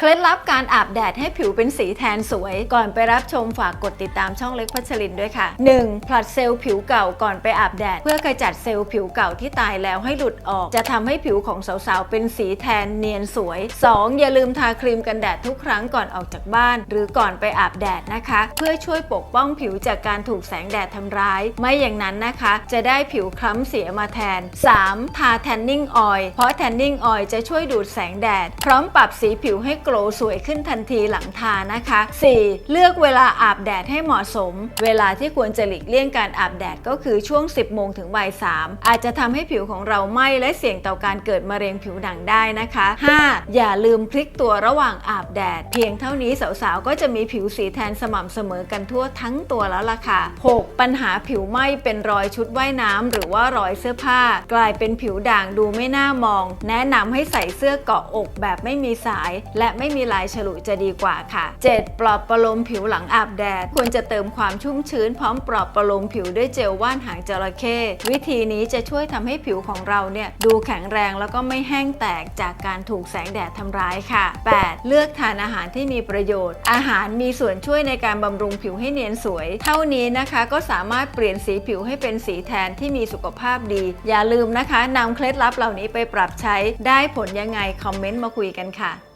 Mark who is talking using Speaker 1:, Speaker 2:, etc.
Speaker 1: เคล็ดลับการอาบแดดให้ผิวเป็นสีแทนสวย ก่อนไปรับชมฝากกดติดตามช่องเล็กพัชรินด้วยค่ะ 1. ผลัดเซลล์ผิวเก่าก่อนไปอาบแดด เพื่อกระจัดเซลล์ผิวเก่าที่ตายแล้วให้หลุดออก จะทำให้ผิวของสาวๆ เป็นสีแทนเนียนสวย 2. อย่าลืมทาครีมกันแดดทุกครั้งก่อนออกจากบ้าน หรือก่อนไปอาบแดดนะคะ เพื่อช่วยปกป้องผิวจากการถูกแสงแดดทำร้าย ไม่อย่างนั้นนะคะ จะได้ผิวคล้ำเสียมาแทน 3. ทาแทนนิ่งออยล์เพราะแทนนิ่งออยล์จะช่วยดูดแสงแดด พร้อมปรับสีผิวให้โกลสวยขึ้นทันทีหลังทานะคะ 4. เลือกเวลาอาบแดดให้เหมาะสม เวลาที่ควรจะหลีกเลี่ยงการอาบแดดก็คือช่วง 10 โมงถึงบ่าย3อาจจะทำให้ผิวของเราไหม้และเสี่ยงต่อการเกิดมะเร็งผิวหนังได้นะคะ 5. อย่าลืมพลิกตัวระหว่างอาบแดด เพียงเท่านี้สาวๆก็จะมีผิวสีแทนสม่ำเสมอกันทั่วทั้งตัวแล้วล่ะค่ะ 6. ปัญหาผิวไหม้เป็นรอยชุดว่ายน้ำหรือว่ารอยเสื้อผ้า กลายเป็นผิวด่างดูไม่น่ามอง แนะนำให้ใส่เสื้อเกาะอกแบบไม่มีสาย และไม่มีลายฉลุจะดีกว่าค่ะ 7. ปลอบประโลมผิวหลังอาบแดด ควรจะเติมความชุ่มชื้นพร้อมปลอบประโลมผิวด้วยเจลว่านหางจระเข้วิธีนี้จะช่วยทำให้ผิวของเราเนี่ยดูแข็งแรงแล้วก็ไม่แห้งแตกจากการถูกแสงแดดทำร้ายค่ะ 8. เลือกทานอาหารที่มีประโยชน์ อาหารมีส่วนช่วยในการบำรุงผิวให้เนียนสวย เท่านี้นะคะก็สามารถเปลี่ยนสีผิวให้เป็นสีแทนที่มีสุขภาพดี อย่าลืมนะคะนำเคล็ดลับเหล่านี้ไปปรับใช้ได้ผลยังไง คอมเมนต์มาคุยกันค่ะ